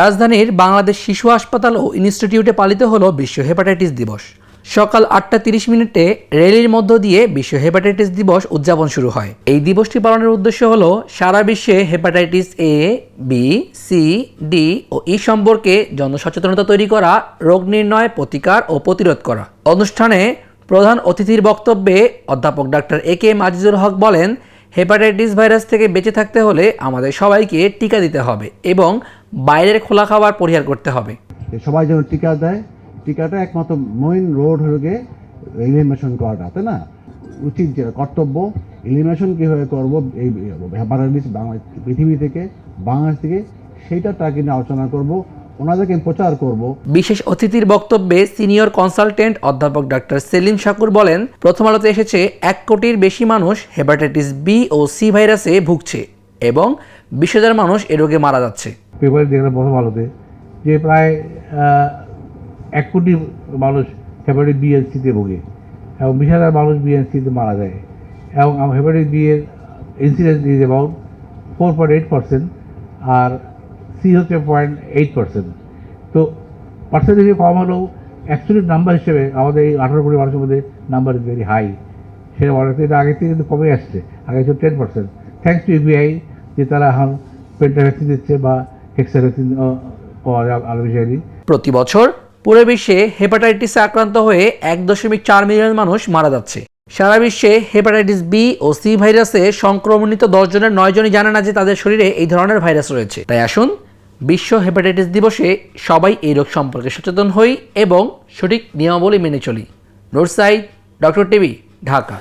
রাজধানীর বাংলাদেশ শিশু হাসপাতাল ও ইনস্টিটিউটে পালিত হলো বিশ্ব হেপাটাইটিস দিবস। সকাল আটটা তিরিশ মিনিটে র্যালির মধ্য দিয়ে বিশ্ব হেপাটাইটিস দিবস উদযাপন শুরু হয়। এই দিবসটি পালনের উদ্দেশ্য হল, সারা বিশ্বে hepatitis A, B, C, D O E সম্পর্কে জনসচেতনতা তৈরি করা, রোগ নির্ণয়, প্রতিকার ও প্রতিরোধ করা। অনুষ্ঠানে প্রধান অতিথির বক্তব্যে অধ্যাপক doctor A K M Azizul Haque বলেন হেপাটাইটিস ভাইরাস থেকে বেঁচে থাকতে হলে আমাদের সবাইকে টিকা দিতে হবে এবং বাইরের খোলা খাবার পরিহার করতে হবে। সবাই যেন টিকা দেয়, টিকাটা একমাত্র মেইন রোড হয়ে গিয়ে এলিমিনেশন করাটা, তাই না? উচিত যে কর্তব্য এলিমিনেশন কীভাবে করব, এই হেপাটাইটিস বাংলা পৃথিবী থেকে, বাংলাদেশ থেকে সেইটা তাকে নিয়ে আলোচনা করব। ওনাদেরকে প্রচার করব। বিশেষ অতিথির বক্তব্যে সিনিয়র কনসালটেন্ট অধ্যাপক ডাক্তার সেলিম শাকুর বলেন প্রথম আলোতে এসেছে এক কোটির বেশি মানুষ হেপাটাইটিস বি ও সি ভাইরাসে ভুগছে এবং বিশ হাজার মানুষ এ রোগে মারা যাচ্ছে। পেপারে দেখলাম প্রথম আলোতে যে প্রায় এক কোটি মানুষ হেপাটাইটিস বি এর সিতে ভোগে এবং বিশ হাজার মানুষ বি এর সিতে মারা যায় এবং হেপাটাইটিস বি এর incidence is about four point eight percent R C হচ্ছে পয়েন্ট এইট পার্সেন্ট তো পার্সেন্টেজ কম হলেও অ্যাকচুয়ালি নাম্বার হিসেবে আমাদের এই আঠারো কোটি মানুষের মধ্যে নাম্বার ইজ ভেরি হাই সেটা হচ্ছে এটা আগে থেকে কিন্তু কমে আসছে। আগে ছিল ten percent thanks to UBI যে তারা এখন পেন্টা ভ্যাকসিন দিচ্ছে বা হেক্সা ভ্যাকসিন পাওয়া যায় প্রতি বছর পুরো বিশ্বে হেপাটাইটিসে আক্রান্ত হয়ে এক দশমিক চার মিলিয়ন মানুষ মারা যাচ্ছে। সারা বিশ্বে হেপাটাইটিস বি ও সি ভাইরাসে সংক্রমণিত দশ জনের নয় জনই জানে না যে তাদের শরীরে এই ধরনের ভাইরাস রয়েছে। তাই আসুন বিশ্ব হেপাটাইটিস দিবসে সবাই এই রোগ সম্পর্কে সচেতন হই এবং সঠিক নিয়মাবলী মেনে চলি। Road side doctor TV, Dhaka.